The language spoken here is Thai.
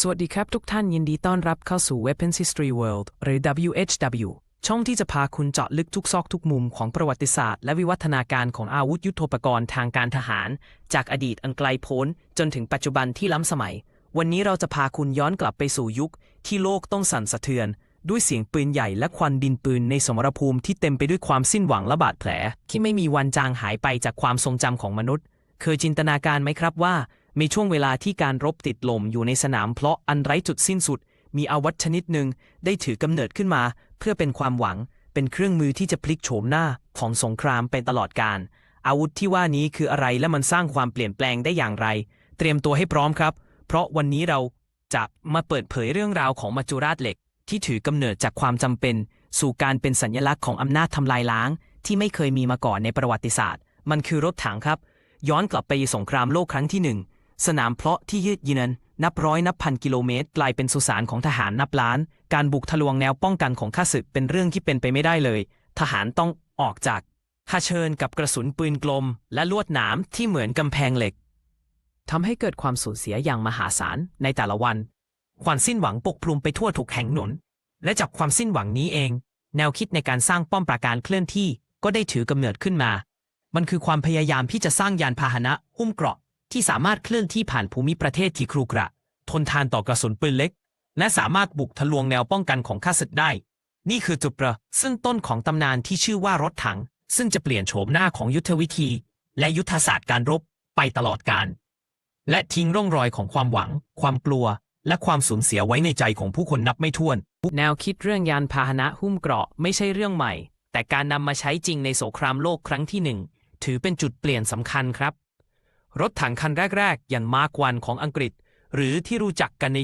สวัสดีครับทุกท่านยินดีต้อนรับเข้าสู่ Weapons History World หรือ WHW ช่องที่จะพาคุณเจาะลึกทุกซอกทุกมุมของประวัติศาสตร์ และวิวัฒนาการของอาวุธยุโทโธปกรณ์ทางการทหาร จากอดีตอันไกลโพ้น จนถึงปัจจุบันที่ล้ำสมัย วันนี้เราจะพาคุณย้อนกลับไปสู่ยุค ที่โลกต้องสั่นสะเทือน ด้วยเสียงปืนใหญ่และควันดินปืนในสมรภูมิที่เต็มไปด้วยความสิ้นหวังและบาดแผล ที่ไม่มีวันจางหายไปจากความทรงจำของมนุษย์ เคยจินตนาการไหมครับว่า มีช่วงเวลาที่การรบติดลมอยู่ในสนามเพลาะอันไร้จุดสิ้นสุด มีอาวุธชนิดหนึ่งได้ถือกำเนิดขึ้นมา เพื่อเป็นความหวัง เป็นเครื่องมือที่จะพลิกโฉมหน้าของสงครามไปตลอดกาลอาวุธที่ว่านี้คืออะไรและมันสร้างความเปลี่ยนแปลงได้อย่างไร เตรียมตัวให้พร้อมครับ เพราะวันนี้เราจะมาเปิดเผยเรื่องราวของมัจจุราชเหล็ก ที่ถือกำเนิดจากความจำเป็น สู่การเป็นสัญลักษณ์ของอำนาจทำลายล้าง ที่ไม่เคยมีมาก่อนในประวัติศาสตร์ มันคือรถถังครับ ย้อนกลับไปสงครามโลกครั้งที่หนึ่ง สนามเพลาะที่ยืดยินันนับร้อยนับพันกิโลเมตร กลายเป็นสุสานของทหารนับล้าน การบุกทะลวงแนวป้องกันของข้าศึกเป็นเรื่องที่เป็นไปไม่ได้เลย ทหารต้องออกจากเผชิญกับกระสุนปืนกลม และลวดหนามที่เหมือนกำแพงเหล็กทำให้เกิดความสูญเสียอย่างมหาศาลในแต่ละวัน ความสิ้นหวังปกคลุมไปทั่วทุกแห่งหนน และจากความสิ้นหวังนี้เอง แนวคิดในการสร้างป้อมปราการเคลื่อนที่ก็ได้ถือกำเนิดขึ้นมา มันคือความพยายามที่จะสร้างยานพาหนะหุ้มเกราะ ที่สามารถเคลื่อนที่ผ่านภูมิประเทศที่ครุกระ ทนทานต่อกระสุนปืนเล็ก และสามารถบุกทะลวงแนวป้องกันของข้าศึกได้ นี่คือจุดประซึ่งต้นของตำนานที่ชื่อว่ารถถัง ซึ่งจะเปลี่ยนโฉมหน้าของยุทธวิธี และยุทธศาสตร์การรบไปตลอดกาลและทิ้งร่องรอยของความหวัง ความกลัว และความสูญเสียไว้ในใจของผู้คนนับไม่ถ้วน แนวคิดเรื่องยานพาหนะหุ้มเกราะไม่ใช่เรื่องใหม่ แต่การนำมาใช้จริงในสงครามโลกครั้งที่หนึ่งถือเป็นจุดเปลี่ยนสำคัญครับ รถถังคันแรก ๆ อย่างมาร์กวันของอังกฤษ หรือที่รู้จักกันใน